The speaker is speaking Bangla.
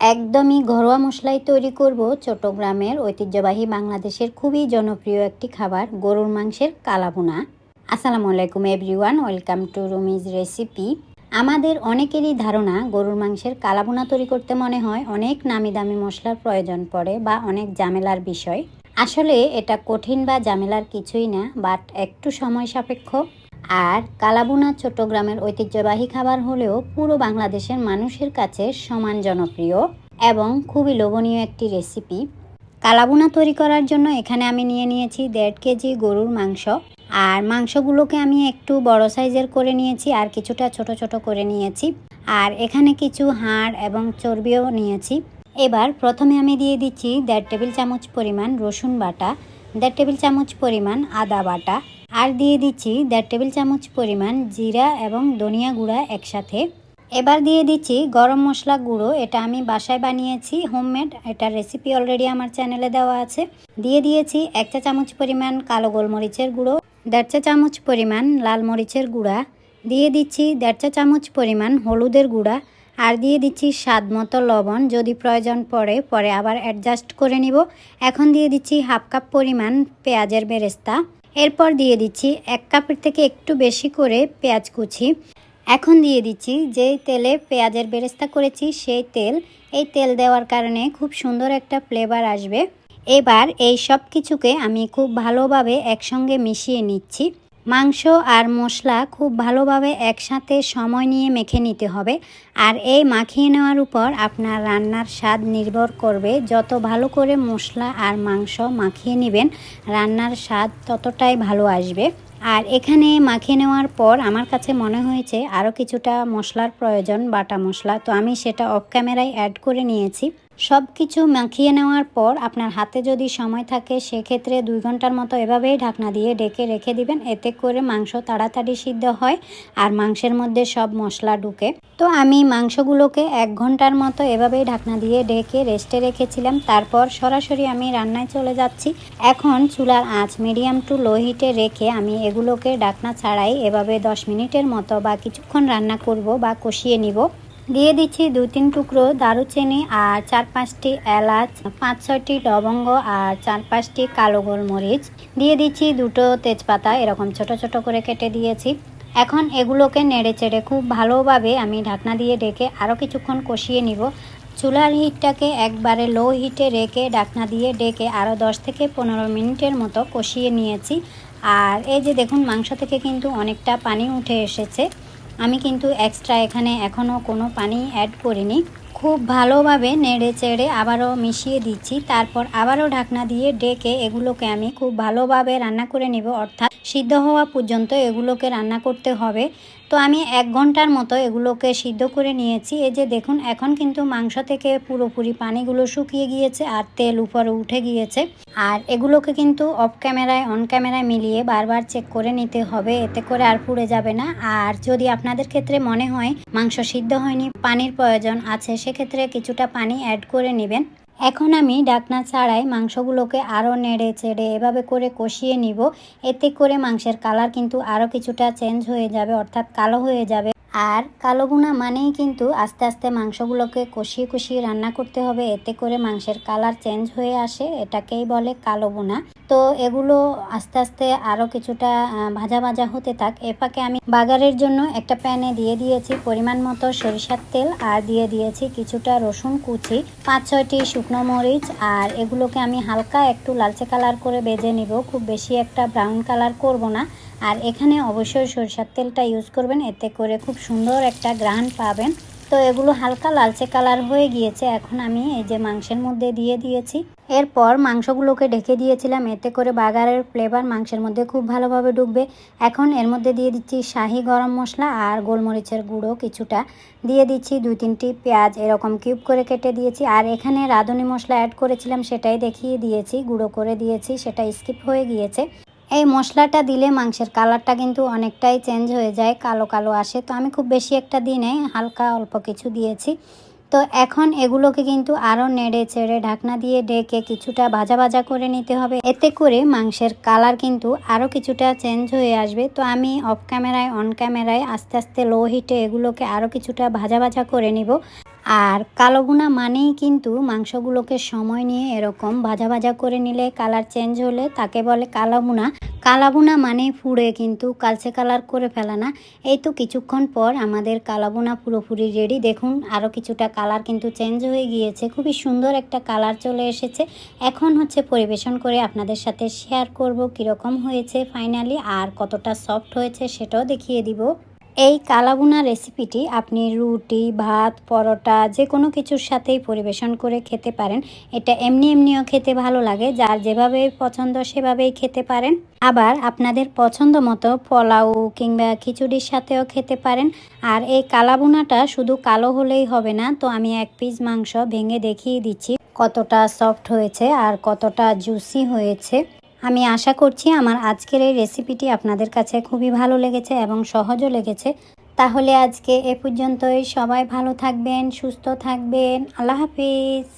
একদমই ঘরোয়া মশলাই তৈরি করব চট্টগ্রামের ঐতিহ্যবাহী বাংলাদেশের খুবই জনপ্রিয় একটি খাবার, গরুর মাংসের কালাভুনা। আসসালামু আলাইকুম everyone, welcome to Rumi's recipe. আমাদের অনেকেরই ধারণা, গরুর মাংসের কালাভুনা তৈরি করতে মনে হয় অনেক নামি দামি মশলার প্রয়োজন পড়ে বা অনেক ঝামেলার বিষয়। আসলে এটা কঠিন বা ঝামেলার কিছুই না, বাট একটু সময় সাপেক্ষ। আর কালাবুনা চট্টগ্রামের ঐতিহ্যবাহী খাবার হলেও পুরো বাংলাদেশের মানুষের কাছে সমান জনপ্রিয় এবং খুবই লোভনীয় একটি রেসিপি কালাবুনা তৈরি করার জন্য এখানে আমি নিয়ে নিয়েছি দেড় কেজি গরুর মাংস। আর মাংসগুলোকে আমি একটু বড় সাইজের করে নিয়েছি আর কিছুটা ছোট ছোট করে নিয়েছি। আর এখানে কিছু হাড় এবং চর্বিও নিয়েছি। এবার প্রথমে আমি দিয়ে দিচ্ছি দেড় টেবিল চামচ পরিমাণ রসুন বাটা, দেড় টেবিল চামচ পরিমাণ আদা বাটা আর দিয়ে দিচ্ছি দেড় টেবিল চামচ পরিমাণ জিরা এবং ধনিয়া গুঁড়া একসাথে। এবার দিয়ে দিচ্ছি গরম মশলা গুঁড়ো, এটা আমি বাসায় বানিয়েছি, হোমমেড, এটার রেসিপি অলরেডি আমার চ্যানেলে দেওয়া আছে। দিয়ে দিয়েছি এক চা চামচ পরিমাণ কালো গোলমরিচের গুঁড়ো, দেড় চা চামচ পরিমাণ লাল মরিচের গুঁড়া, দিয়ে দিচ্ছি দেড় চা চামচ পরিমাণ হলুদের গুঁড়া, আর দিয়ে দিচ্ছি স্বাদ মতো লবণ, যদি প্রয়োজন পড়ে, পরে আবার অ্যাডজাস্ট করে নিব। এখন দিয়ে দিচ্ছি হাফ কাপ পরিমাণ পেঁয়াজের বেরেস্তা। এরপর দিয়ে দিচ্ছি এক কাপের থেকে একটু বেশি করে পেঁয়াজ কুচি। এখন দিয়ে দিচ্ছি যেই তেলে পেঁয়াজের বেরেস্তা করেছি, সেই তেল। এই তেল দেওয়ার কারণে খুব সুন্দর একটা ফ্লেভার আসবে। এবার এই সব কিছুকে আমি খুব ভালোভাবে একসঙ্গে মিশিয়ে নিচ্ছি। মাংস আর মশলা খুব ভালোভাবে একসাথে সময় নিয়ে মেখে নিতে হবে। আর এই মাখিয়ে নেওয়ার উপর আপনার রান্নার স্বাদ নির্ভর করবে। যত ভালো করে মশলা আর মাংস মাখিয়ে নেবেন, রান্নার স্বাদ ততটাই ভালো আসবে। আর এখানে মাখিয়ে নেওয়ার পর আমার কাছে মনে হয়েছে আরও কিছুটা মশলার প্রয়োজন, বাটা মশলা। তো আমি সেটা অফ ক্যামেরায় অ্যাড করে নিয়েছি। সব কিছু মাখিয়ে নেওয়ার পর আপনার হাতে যদি সময় থাকে, সেক্ষেত্রে দুই ঘণ্টার মতো এভাবেই ঢাকনা দিয়ে ডেকে রেখে দিবেন। এতে করে মাংস তাড়াতাড়ি সিদ্ধ হয় আর মাংসের মধ্যে সব মশলা ঢুকে। তো আমি মাংসগুলোকে এক ঘণ্টার মতো এভাবেই ঢাকনা দিয়ে ডেকে রেস্টে রেখেছিলাম। তারপর সরাসরি আমি রান্নায় চলে যাচ্ছি। এখন চুলার আঁচ মিডিয়াম টু লো হিটে রেখে আমি এগুলোকে ঢাকনা ছাড়াই এভাবে দশ মিনিটের মতো বা কিছুক্ষণ রান্না করব বা কষিয়ে নিব। দিয়ে দিচ্ছি দু তিন টুকরো দারুচিনি আর চার পাঁচটি এলাচ, পাঁচ ছয়টি লবঙ্গ আর চার পাঁচটি কালো গোলমরিচ। দিয়ে দিচ্ছি দুটো তেজপাতা, এরকম ছোট ছোট করে কেটে দিয়েছি। এখন এগুলোকে নেড়ে চেড়ে খুব ভালোভাবে আমি ঢাকনা দিয়ে ডেকে আরও কিছুক্ষণ কষিয়ে নিব। চুলার হিটটাকে একবারে লো হিটে রেখে ঢাকনা দিয়ে ডেকে আরও দশ থেকে পনেরো মিনিটের মতো কষিয়ে নিয়েছি। আর এই যে দেখুন, মাংস থেকে কিন্তু অনেকটা পানি উঠে এসেছে। আমি কিন্তু এক্সট্রা এখানে এখনও কোনো পানি অ্যাড করিনি। খুব ভালোভাবে নেড়ে চেড়ে আবারও মিশিয়ে দিচ্ছি, তারপর আবারও ঢাকনা দিয়ে ডেকে এগুলোকে আমি খুব ভালোভাবে রান্না করে নেব, অর্থাৎ সিদ্ধ হওয়া পর্যন্ত এগুলোকে রান্না করতে হবে। তো আমি এক ঘণ্টার মতো এগুলোকে সিদ্ধ করে নিয়েছি। এই যে দেখুন, এখন কিন্তু মাংস থেকে পুরোপুরি পানিগুলো শুকিয়ে গিয়েছে আর তেল উপরে উঠে গিয়েছে। আর এগুলোকে কিন্তু অফ ক্যামেরায় অন ক্যামেরায় মিলিয়ে বারবার চেক করে নিতে হবে, এতে করে আর পুড়ে যাবে না। আর যদি আপনাদের ক্ষেত্রে মনে হয় মাংস সিদ্ধ হয়নি, পানির প্রয়োজন আছে, সেক্ষেত্রে কিছুটা পানি অ্যাড করে নেবেন। এখন আমি ডাকনা ছাড়াই মাংসগুলোকে আরও নেড়ে চেড়ে এভাবে করে কষিয়ে নিব। এতে করে মাংসের কালার কিন্তু আরও কিছুটা চেঞ্জ হয়ে যাবে, অর্থাৎ কালো হয়ে যাবে। আর কালো বুনা মানেই কিন্তু আস্তে আস্তে মাংসগুলোকে কষিয়ে কষিয়ে রান্না করতে হবে। এতে করে মাংসের কালার চেঞ্জ হয়ে আসে। এটাকেই বলে কালো বুনা তো এগুলো আস্তে আস্তে আরও কিছুটা ভাজা ভাজা হতে থাক। এপাকে আমি বাগারের জন্য একটা প্যানে দিয়ে দিয়েছি পরিমাণ মতো সরিষার তেল আর দিয়ে দিয়েছি কিছুটা রসুন কুচি, পাঁচ ছয়টি শুকনো মরিচ আর এগুলোকে আমি হালকা একটু লালচে কালার করে বেজে নিব। খুব বেশি একটা ব্রাউন কালার করব না। আর এখানে অবশ্যই সরিষার তেলটা ইউজ করবেন, এতে করে খুব সুন্দর একটা গ্রান পাবেন। তো এগুলো হালকা লালচে কালার হয়ে গিয়েছে, এখন আমি এই যে মাংসের মধ্যে দিয়ে দিয়েছি। এরপর মাংসগুলোকে ঢেকে দিয়েছিলাম, এতে করে বাগারের ফ্লেভার মাংসের মধ্যে খুব ভালোভাবে ঢুকবে। এখন এর মধ্যে দিয়ে দিচ্ছি শাহি গরম মশলা আর গোলমরিচের গুঁড়ো কিছুটা। দিয়ে দিচ্ছি দুই তিনটি পেঁয়াজ, এরকম কিউব করে কেটে দিয়েছি। আর এখানে রাঁধুনি মশলা অ্যাড করেছিলাম, সেটাই দেখিয়ে দিয়েছি, গুঁড়ো করে দিয়েছি, সেটা স্কিপ হয়ে গিয়েছে। এই মশলাটা দিলে মাংসের কালারটা কিন্তু অনেকটাই চেঞ্জ হয়ে যায়, কালো কালো আসে। তো আমি খুব বেশি একটা দিই নাই, হালকা অল্প কিছু দিয়েছি। তো এখন এগুলোকে কিন্তু আরও নেড়ে চেড়ে ঢাকনা দিয়ে ডেকে কিছুটা ভাজা ভাজা করে নিতে হবে। এতে করে মাংসের কালার কিন্তু আরও কিছুটা চেঞ্জ হয়ে আসবে। তো আমি অফ ক্যামেরায় অন ক্যামেরায় আস্তে আস্তে লো হিটে এগুলোকে আরও কিছুটা ভাজা ভাজা করে নিব। আর কালো ভুনা মানেই কিন্তু মাংসগুলোকে সময় নিয়ে এরকম ভাজা ভাজা করে নিলে কালার চেঞ্জ হলে তাকে বলে কালো ভুনা কালা ভুনা মানেই পুড়ে কিন্তু কালচে কালার করে ফেলা না। এই তো কিছুক্ষণ পর আমাদের কালা ভুনা পুরোপুরি রেডি দেখুন আরও কিছুটা কালার কিন্তু চেঞ্জ হয়ে গিয়েছে। খুবই সুন্দর একটা কালার চলে এসেছে। এখন হচ্ছে পরিবেশন করে আপনাদের সাথে শেয়ার করব কীরকম হয়েছে ফাইনালি আর কতটা সফট হয়েছে সেটাও দেখিয়ে দিব। এই কালাবুনা রেসিপিটি আপনি রুটি, ভাত, পরোটা যে কোনো কিছুর সাথেই পরিবেশন করে খেতে পারেন। এটা এমনি এমনিও খেতে ভালো লাগে, যার যেভাবে পছন্দ সেভাবেই খেতে পারেন। আবার আপনাদের পছন্দ মতো পোলাও কিংবা খিচুড়ির সাথেও খেতে পারেন। আর এই কালাবুনাটা শুধু কালো হলেই হবে না, তো আমি এক পিস মাংস ভেঙে দেখিয়ে দিচ্ছি কতটা সফট হয়েছে আর কতটা জুসি হয়েছে। আমি আশা করছি আমার আজকের এই রেসিপিটি আপনাদের কাছে খুবই ভালো লেগেছে এবং সহজও লেগেছে। তাহলে আজকে এ পর্যন্তই। সবাই ভালো থাকবেন, সুস্থ থাকবেন। আল্লাহ হাফিজ।